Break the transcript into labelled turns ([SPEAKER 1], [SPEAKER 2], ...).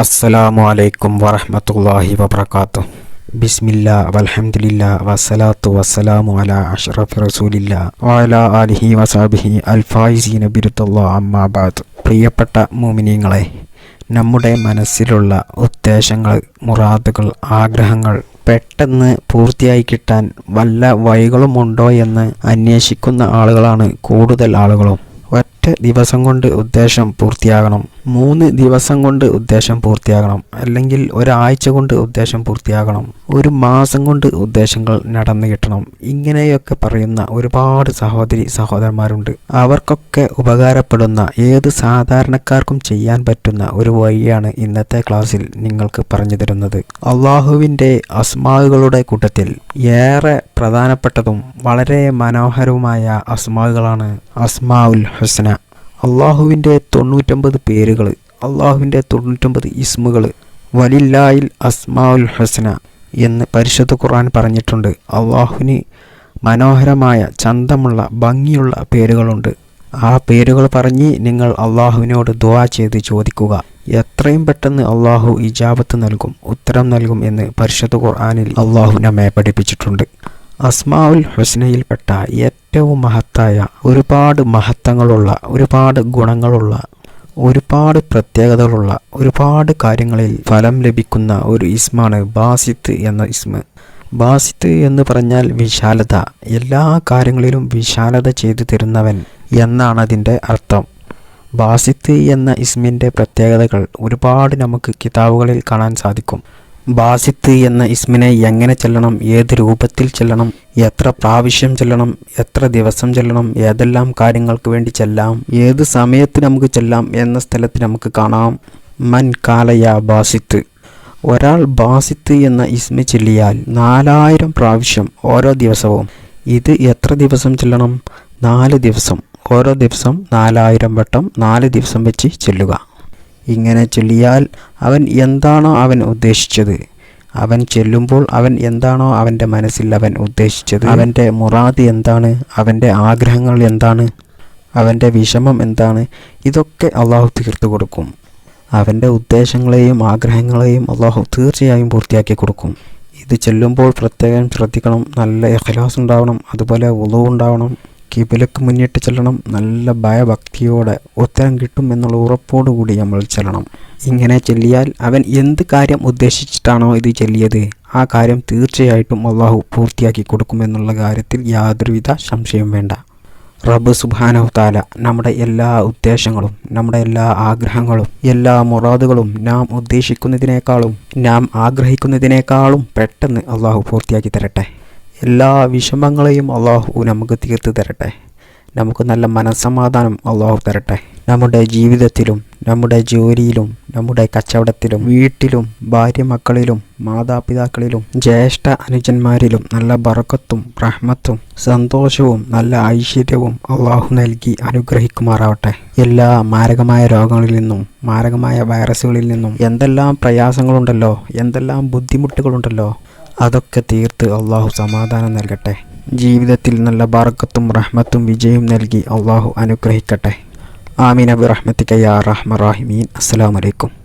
[SPEAKER 1] അസ്സലാമു അലൈക്കും വറഹ്മത്തുള്ളാഹി വബർക്കാത്തു ബിസ്മില്ല വൽഹംദുലില്ല വസ്സലാത്തു വസ്സലാമു അല അഷ്റഫ് റസൂലില്ല വഅല ആലിഹി വസാബിഹി അൽഫായിസീന ബിരുത്തുള്ള അമ്മാബാദ് പ്രിയപ്പെട്ട മോമിനിയങ്ങളെ നമ്മുടെ മനസ്സിലുള്ള ഉദ്ദേശങ്ങൾ മുറാദുകൾ ആഗ്രഹങ്ങൾ പെട്ടെന്ന് പൂർത്തിയായി കിട്ടാൻ വല്ല വഴികളുമുണ്ടോ എന്ന് അന്വേഷിക്കുന്ന ആളുകളാണ് കൂടുതൽ ആളുകളും. ഒറ്റ ദിവസം കൊണ്ട് ഉദ്ദേശം പൂർത്തിയാകണം. മൂന്ന് ദിവസം കൊണ്ട് ഉദ്ദേശം പൂർത്തിയാകണം. അല്ലെങ്കിൽ ഒരാഴ്ച കൊണ്ട് ഉദ്ദേശം പൂർത്തിയാകണം. ഒരു മാസം കൊണ്ട് ഉദ്ദേശങ്ങൾ നടന്നു കിട്ടണം. ഇങ്ങനെയൊക്കെ പറയുന്ന ഒരുപാട് സഹോദരി സഹോദരന്മാരുണ്ട്. അവർക്കൊക്കെ ഉപകാരപ്പെടുന്ന ഏത് സാധാരണക്കാർക്കും ചെയ്യാൻ പറ്റുന്ന ഒരു വഴിയാണ് ഇന്നത്തെ ക്ലാസ്സിൽ നിങ്ങൾക്ക് പറഞ്ഞു തരുന്നത്. അള്ളാഹുവിന്റെ അസ്മാകളുടെ കൂട്ടത്തിൽ ഏറെ പ്രധാനപ്പെട്ടതും വളരെ മനോഹരവുമായ അസ്മാകളാണ് അസ്മാ ഉൽ ഹുസ്ന. അള്ളാഹുവിന്റെ തൊണ്ണൂറ്റൊമ്പത് പേരുകൾ അള്ളാഹുവിന്റെ തൊണ്ണൂറ്റൊമ്പത് ഇസ്മുകൾ വലില്ലായിൽ അസ്മാഉൽ ഹസന എന്ന് പരിശുദ്ധ ഖുർആൻ പറഞ്ഞിട്ടുണ്ട്. അള്ളാഹുവിന് മനോഹരമായ ചന്തമുള്ള ഭംഗിയുള്ള പേരുകളുണ്ട്. ആ പേരുകൾ പറഞ്ഞ് നിങ്ങൾ അള്ളാഹുവിനോട് ദുവാ ചെയ്ത് ചോദിക്കുക. എത്രയും പെട്ടെന്ന് അള്ളാഹു ഇജാബത്ത് നൽകും ഉത്തരം നൽകും എന്ന് പരിശുദ്ധ ഖുർആാനിൽ അള്ളാഹു നമ്മെ പഠിപ്പിച്ചിട്ടുണ്ട്. അസ്മാഉൽ ഹുസ്നയിൽപ്പെട്ട ഏറ്റവും മഹത്തായ ഒരുപാട് മഹത്വങ്ങളുള്ള ഒരുപാട് ഗുണങ്ങളുള്ള ഒരുപാട് പ്രത്യേകതകളുള്ള ഒരുപാട് കാര്യങ്ങളിൽ ഫലം ലഭിക്കുന്ന ഒരു ഇസ്മാണ് ബാസിത്ത് എന്ന ഇസ്മ. ബാസിത്ത് എന്ന് പറഞ്ഞാൽ വിശാലത. എല്ലാ കാര്യങ്ങളിലും വിശാലത ചെയ്തു തരുന്നവൻ എന്നാണ് അതിന്റെ അർത്ഥം. ബാസിത്ത് എന്ന ഇസ്മിന്റെ പ്രത്യേകതകൾ ഒരുപാട് നമുക്ക് കിതാബുകളിൽ കാണാൻ സാധിക്കും. ബാസിത്ത് എന്ന ഇസ്മിനെ എങ്ങനെ ചെല്ലണം? ഏത് രൂപത്തിൽ ചെല്ലണം? എത്ര പ്രാവശ്യം ചെല്ലണം? എത്ര ദിവസം ചെല്ലണം? ഏതെല്ലാം കാര്യങ്ങൾക്ക് വേണ്ടി ചെല്ലാം? ഏത് സമയത്ത് നമുക്ക് ചെല്ലാം? എന്ന സ്ഥലത്ത് നമുക്ക് കാണാം. മൻ കാലയ ബാസിത്ത്. ഒരാൾ ബാസിത്ത് എന്ന ഇസ്മി ചെല്ലിയാൽ നാലായിരം പ്രാവശ്യം ഓരോ ദിവസവും. ഇത് എത്ര ദിവസം ചെല്ലണം? നാല് ദിവസം. ഓരോ ദിവസം നാലായിരം വട്ടം നാല് ദിവസം വെച്ച് ചെല്ലുക. ഇങ്ങനെ ചൊല്ലിയാൽ അവൻ എന്താണോ അവൻ ഉദ്ദേശിച്ചത്. അവൻ ചെല്ലുമ്പോൾ അവൻ എന്താണോ അവന്റെ മനസ്സിൽ അവൻ ഉദ്ദേശിച്ചത്. അവന്റെ മുറാദ് എന്താണ്? അവന്റെ ആഗ്രഹങ്ങൾ എന്താണ്? അവന്റെ വിഷമം എന്താണ്? ഇതൊക്കെ അള്ളാഹു തീർത്തു കൊടുക്കും. അവന്റെ ഉദ്ദേശങ്ങളെയും ആഗ്രഹങ്ങളെയും അള്ളാഹു തീർച്ചയായും പൂർത്തിയാക്കി കൊടുക്കും. ഇത് ചെല്ലുമ്പോൾ പ്രത്യേകം ശ്രദ്ധിക്കണം. നല്ല എഹ്ലാസ് ഉണ്ടാവണം. അതുപോലെ ഉളവ് ഉണ്ടാവണം. കിബിലക്ക് മുന്നിട്ട് ചെല്ലണം. നല്ല ഭയഭക്തിയോടെ ഉത്തരം കിട്ടും എന്നുള്ള ഉറപ്പോടുകൂടി നമ്മൾ ചെല്ലണം. ഇങ്ങനെ ചെല്ലിയാൽ അവൻ എന്ത് കാര്യം ഉദ്ദേശിച്ചിട്ടാണോ ഇത് ചെല്ലിയത്? ആ കാര്യം തീർച്ചയായിട്ടും അള്ളാഹു പൂർത്തിയാക്കി കൊടുക്കുമെന്നുള്ള കാര്യത്തിൽ യാതൊരുവിധ സംശയം വേണ്ട. റബ്ബ് സുബാനഹു താല നമ്മുടെ എല്ലാ ഉദ്ദേശങ്ങളും നമ്മുടെ എല്ലാ ആഗ്രഹങ്ങളും എല്ലാ മുറാദുകളും നാം ഉദ്ദേശിക്കുന്നതിനേക്കാളും നാം ആഗ്രഹിക്കുന്നതിനേക്കാളും പെട്ടെന്ന് അള്ളാഹു പൂർത്തിയാക്കി തരട്ടെ. എല്ലാ വിഷമങ്ങളെയും അള്ളാഹു നമുക്ക് തീർത്ത് തരട്ടെ. നമുക്ക് നല്ല മനസ്സമാധാനം അള്ളാഹു തരട്ടെ. നമ്മുടെ ജീവിതത്തിലും നമ്മുടെ ജോലിയിലും നമ്മുടെ കച്ചവടത്തിലും വീട്ടിലും ഭാര്യ മക്കളിലും മാതാപിതാക്കളിലും ജ്യേഷ്ഠ അനുജന്മാരിലും നല്ല ബറക്കത്തും റഹ്മത്തും സന്തോഷവും നല്ല ഐശ്വര്യവും അള്ളാഹു നൽകി അനുഗ്രഹിക്കുമാറാവട്ടെ. എല്ലാ മാരകമായ രോഗങ്ങളിൽ നിന്നും മാരകമായ വൈറസുകളിൽ നിന്നും എന്തെല്ലാം പ്രയാസങ്ങളുണ്ടല്ലോ എന്തെല്ലാം ബുദ്ധിമുട്ടുകളുണ്ടല്ലോ അതൊക്കെ തീർത്ത് അള്ളാഹു സമാധാനം നൽകട്ടെ. ജീവിതത്തിൽ നല്ല ബാറക്കത്തും റഹ്മത്തും വിജയം നൽകി അള്ളാഹു അനുഗ്രഹിക്കട്ടെ. ആമീൻ. അബി റഹ്മത്തിക്ക യാ റഹ്മ റാഹിമീൻ. അസ്സലാമലൈക്കും